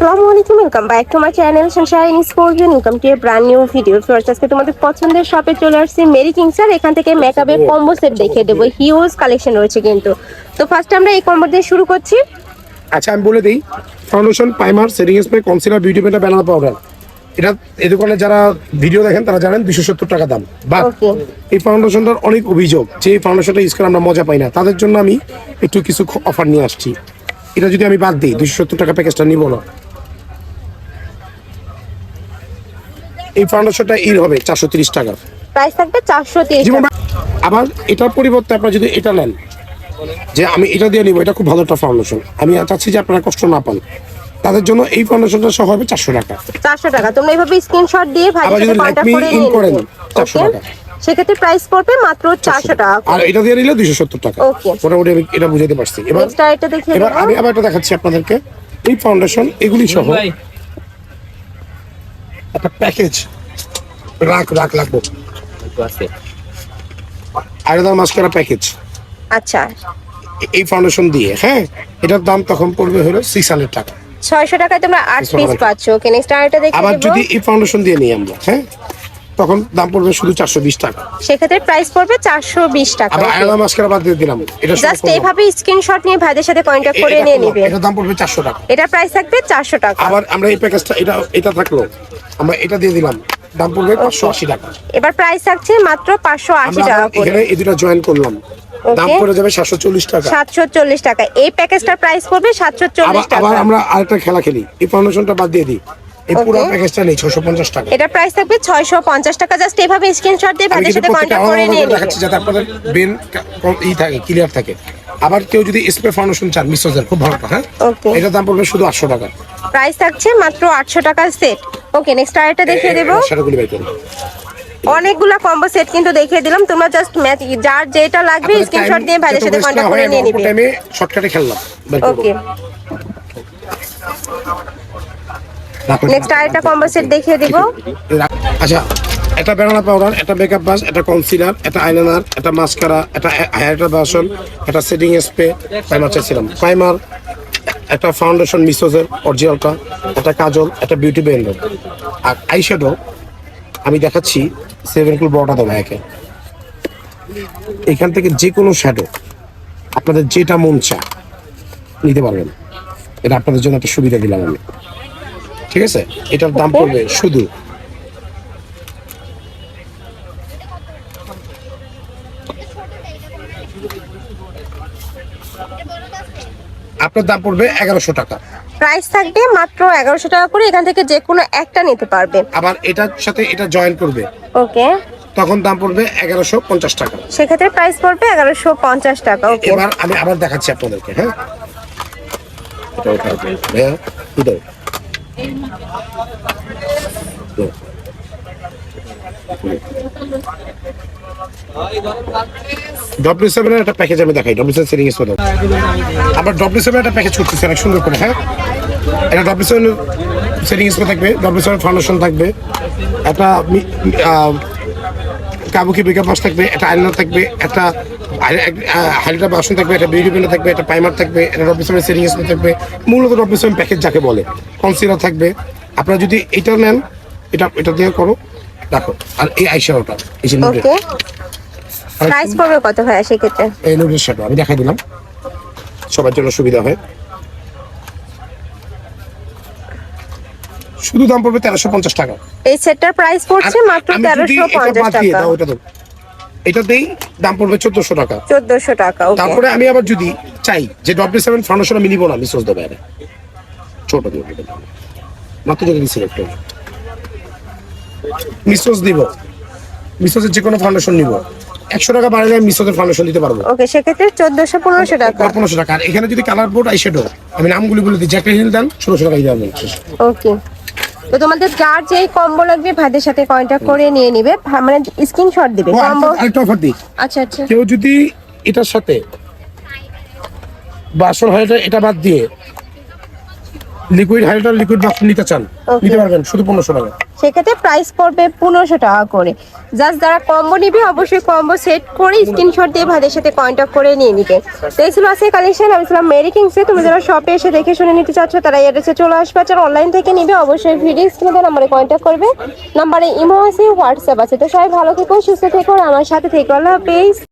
আসসালামু আলাইকুম welcome back to my channel sunshine sports welcome to a brand new video first আজকে তোমাদের পছন্দের শপে চলে আসছে মেরি কিংসার এখান থেকে মেকআপের কম্বো সেট দেখিয়ে দেবো। হিউজ কালেকশন রয়েছে কিন্তু। তো ফার্স্ট আমরা এই কম্বো দিয়ে শুরু করছি। আচ্ছা আমি বলে দিই foundation primer setting spray concealer beauty painter banner powder এটা এই দোকানে যারা ভিডিও দেখেন তারা জানেন দুশো সত্তর টাকা দাম। Okay. এই ফাউন্ডেশনটার অনেক অভিযোগ যে এই ফাউন্ডেশনটা ইউজ করে আমরা মজা পাই না। তাদের জন্য আমি একটু কিছু অফার নিয়ে আসছি। এটা যদি আমি বাদ দিই দুশো সত্তর টাকা প্যাকেজটা নিব না। এই ফাউন্ডেশনটা ইর হবে চারশো তিরিশ টাকা। প্রাইস থাকবে চারশো তিরিশ আবার এটার পরিবর্তে আপনারা যদি এটা নেন যে আমি এটা দিয়ে নিব এটা খুব ভালো একটা ফাউন্ডেশন আমি চাচ্ছি যে আপনারা কষ্ট না পান। তাদের জন্য এই ফাউন্ডেশনটা সহ হবে চারশো টাকা। চারশো টাকা। তোমরা এইভাবে স্ক্রিনশট দিয়ে ভাইয়ের আবার যদি করে in করেন, নিবে 400 ওকে টাকা। সেক্ষেত্রে প্রাইস পড়বে মাত্র চারশো টাকা। আর এটা দিয়ে নিলে দুইশো সত্তর টাকা। Okay. মোটামুটি আমি এটা বুঝাতে পারছি। এবার আরেকটা দেখিয়ে এবার আমি আবার এটা দেখাচ্ছি আপনাদেরকে। এই ফাউন্ডেশন এগুলি সহ একটা প্যাকেজ রাখ রাখ লাগবো আয়রদার মাস্কারা প্যাকেজ আচ্ছা। এই ফাউন্ডেশন দিয়ে হ্যাঁ? এটার দাম তখন পড়বে হলো সিক্স হান্ড্রেড টাকা। ছয়শো টাকায় তোমরা আট 600 পিস। পাচ্ছ। ওকে নেক্সট আরেকটা দেখি আবার যদি এই ফাউন্ডেশন দিয়ে নিই আমরা হ্যাঁ? তখন দাম পড়বে শুধু চারশো বিশ টাকা। সেক্ষেত্রে প্রাইস পড়বে চারশো বিশ টাকা। আবার আয়রদার মাস্কারা বাদ দিয়ে দিলাম। এটা জাস্ট এইভাবে স্ক্রিনশট নিয়ে ভাইদের সাথে কন্ট্যাক্ট করে নিয়ে। নিবে। দাম পড়বে চারশো টাকা। এটা প্রাইস থাকবে চারশো টাকা। আবার আমরা এই প্যাকেজটা এটা এটা থাকল। আমরা এটা দিয়ে দিলাম। দাম পড়বে পাঁচশো আশি টাকা। এবার প্রাইস থাকছে মাত্র পাঁচশো আশি টাকা করে। এখানে এই দুটো জয়েন করলাম। দাম পড়ে যাবে সাতশো চল্লিশ টাকা। সাতশো চল্লিশ টাকা। এই প্যাকেজটার প্রাইস পড়বে সাতশো আবার চল্লিশ টাকা। আবার আমরা আরেকটা খেলা খেলি। এই ফাউন্ডেশনটা বাদ দিয়ে দিই। এই পুরো প্যাকেজটা নেই ছশো পঞ্চাশ টাকা। এটা প্রাইস থাকবে ছয়শো পঞ্চাশ টাকা। জাস্ট এইভাবে স্ক্রিনশট দিয়ে আমি ভাইদের সাথে কন্ট্যাক্ট করে নিবে দেখাচ্ছি যাতে আপনাদের ই থাকে ক্লিয়ার থাকে। আবার কেউ যদি স্প্রে ফাউন্ডেশন চান মিসোজের খুব ভালো হ্যাঁ. এটার দাম পড়বে শুধু আটশো টাকা। প্রাইস থাকছে মাত্র আটশো টাকার সেট ওকে নেক্সট আরেকটা দেখিয়ে দেবো। সেটাগুলি করুন অনেকগুলা কম্বো সেট কিন্তু দেখিয়ে দিলাম। তোমরা জাস্ট ম্যাচ যার যেটা লাগবে স্ক্রিনশট দিয়ে ভাইদের সাথে কন্ট্যাক্ট করে নিয়ে আমি নিবে। টাইমে শর্টকাটে খেললাম। ওকে। নেক্সট আরেকটা কম্বো সেট দেখিয়ে দিব। আচ্ছা একটা ব্যানানা পাউডার একটা মেকআপ ব্রাশ একটা কনসিলার একটা আইলাইনার একটা মাস্কারা একটা হেয়ার বাসন একটা সেটিং স্প্রে প্রাইমার চাইছিলাম প্রাইমার একটা ফাউন্ডেশন মিসোজের অরিজিনালটা একটা কাজল একটা বিউটি ব্লেন্ডার আর আইশ্যাডো আমি দেখাচ্ছি সেভেন কুল বড়টা দেবো একে। এখান থেকে যে কোনো শ্যাডো আপনাদের যেটা মন চা নিতে পারবেন। এটা আপনাদের জন্য একটা সুবিধা দিলাম আমি। ঠিক আছে? এটার দাম পড়বে শুধু। আপনার দাম পড়বে এগারোশো টাকা। প্রাইস থাকবে মাত্র এগারোশো টাকা করে এখান থেকে যে কোনো একটা নিতে পারবেন আবার এটার সাথে এটা জয়েন করবে। ওকে তখন দাম পড়বে এগারোশো পঞ্চাশ টাকা। সেক্ষেত্রে প্রাইস পড়বে এগারোশো পঞ্চাশ টাকা ওকে এবার আমি আবার দেখাচ্ছি আপনাদেরকে হ্যাঁ? এটা হবে। সেভেনের একটা প্যাকেজ আমি দেখাই একটা প্যাকেজ অনেক সুন্দর হ্যাঁ? সেটিং স্প্রে থাকবে থাকবে, একটা কাবুকি মেকআপ থাকবে, একটা আইলাইনার থাকবে, একটা হাইলাইটার বাসন থাকবে একটা বিউটি পেন্টার থাকবে একটা প্রাইমার থাকবে একটা রবি সেভেন সেটিং স্প্রে থাকবে মূলত রবি সেভেন প্যাকেজ যাকে বলে। কনসিলার থাকবে। আপনারা যদি এটা নেন এটা এটা দিয়ে করো। দেখো আর এই আইশ্যাডোটা এই যে নুডের প্রাইস পড়বে কত হয় সেক্ষেত্রে? এই নুডের শ্যাডো আমি দেখাই দিলাম। সবার জন্য সুবিধা হয়। শুধু দাম পড়বে তেরোশো পঞ্চাশ টাকা। এই সেটটার প্রাইস পড়ছে মাত্র তেরোশো পঞ্চাশ টাকা। ওটা। এটাতেই দাম পড়বে চোদ্দশো টাকা। চোদ্দশো টাকা তারপরে আমি আবার যদি চাই যে ডব্লিউ সেভেন ফাউন্ডেশন আমি নিবো না মিসোস দেবে আরে ছোট দিব। মাত্র যদি সিলেক্ট মিসোস দিব। মিসোসের যে কোনো ফাউন্ডেশন নিব। একশো টাকা বাড়ালে আমি মিসোসের ফাউন্ডেশন দিতে পারব। ওকে সেক্ষেত্রে চোদ্দশো পনেরোশো টাকা। পনেরোশো টাকা। আর এখানে যদি কালার বোর্ড আইশ্যাডো আমি নামগুলি বলে দিই জ্যাকেট হিল দেন ষোলোশো টাকা দিয়ে দেবেন ওকে তো তোমাদের যার যেই কম্বো লাগবে ভাইদের সাথে কন্টাক্ট করে নিয়ে নিবে। মানে স্ক্রিনশট দিবে কম্বো আরেকটা অফার দিই। আচ্ছা আচ্ছা। কেউ যদি এটার সাথে বাসন হয় এটা- বাদ দিয়ে লিকুইড হাইড্রাল লিকুইড বাসন নিতে চান. নিতে পারবেন শুধু পনেরোশো টাকা। সেক্ষেত্রে প্রাইস পড়বে পনেরোশো টাকা করে। জাস্ট যারা কম্বো নিবে, অবশ্যই কম্বো সেট করে স্ক্রিনশট দিয়ে ভাইদের সাথে কন্ট্যাক্ট করে নিয়ে নিবে। তো এই ছিল আজকে কালেকশন আমি ছিলাম মেরি কিংসে তুমি যারা শপে এসে দেখে শুনে নিতে চাচ্ছ, তারা এড্রেসে চলে আসবে। আর অনলাইন থেকে নিবে, অবশ্যই ভিডিও স্ক্রিনে নাম্বারে কন্ট্যাক্ট করবে। নাম্বারে ইমো আছে হোয়াটসঅ্যাপ আছে। তো সবাই ভালো থেকো, সুস্থ থেকো আমার সাথে থেকো। আল্লাহ হাফেজ।